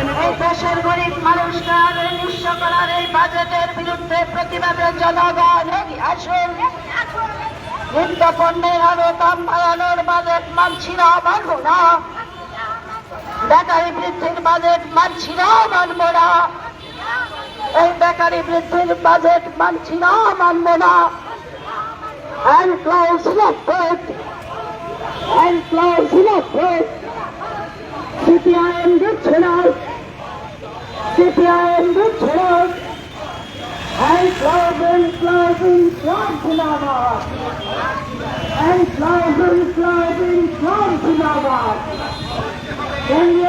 এই দেশের গরিব মানুষকে আরও নিঃস্ব এই বাজেটের বিরুদ্ধে প্রতিবাদে জনগণ আসুন। নিত্য পণ্যের আরও বাজেট মানছি না মানব না। বেকারি বৃদ্ধির বাজেট মানছি না না। এই বেকারি বৃদ্ধির বাজেট মানছি না। মানব না হ্যান্ড ক্লাউজ লফট হ্যান্ড ক্লাউজ লফট সিপিআইএম দিচ্ছে না সিপিআইএম দিচ্ছে না হ্যান্ড ক্লাউজ হ্যান্ড ক্লাউজ ইসলাম জিন্দাবাদ হ্যান্ড ক্লাউজ ক্লাউজ ইসলাম জিন্দাবাদ কেন্দ্রীয়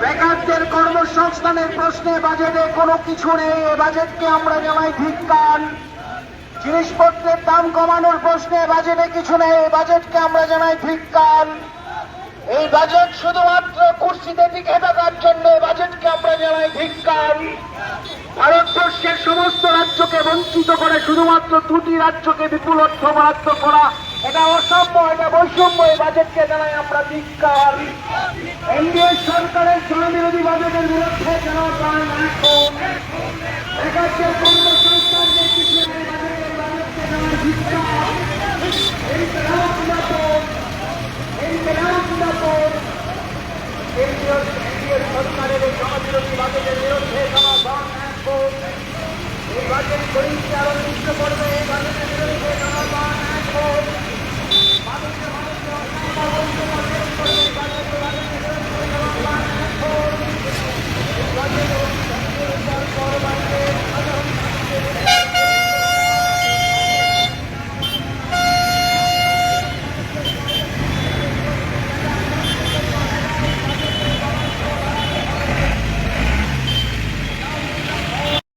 বেকারদের কর্মসংস্থানের প্রশ্নে বাজেটে কোনো কিছু নেই। এ বাজেটকে আমরা জানাই ধিক্কার। জিনিসপত্রের দাম কমানোর প্রশ্নে বাজেটে কিছু নেই। এই বাজেটকে আমরা জানাই ধিক্কার। এই বাজেট শুধুমাত্র কুর্সিতে টিকে থাকার জন্য বাজেটকে আমরা জানাই ধিক্কার। ভারতবর্ষের সমস্ত রাজ্যকে বঞ্চিত করে শুধুমাত্র দুটি রাজ্যকে বিপুল অর্থ বরাদ্দ করা এটা অসম্য এটা বৈষম্য। এই বাজেটকে জানাই আমরা ধিক্কার। এনডিএ সরকারের জনবিরোধী বাজেটের বিরুদ্ধে সরকারের জনবিরোধী বাজেটের বিরুদ্ধে এই বাজেট গরিবকে আরও নিশ্চিত করবে।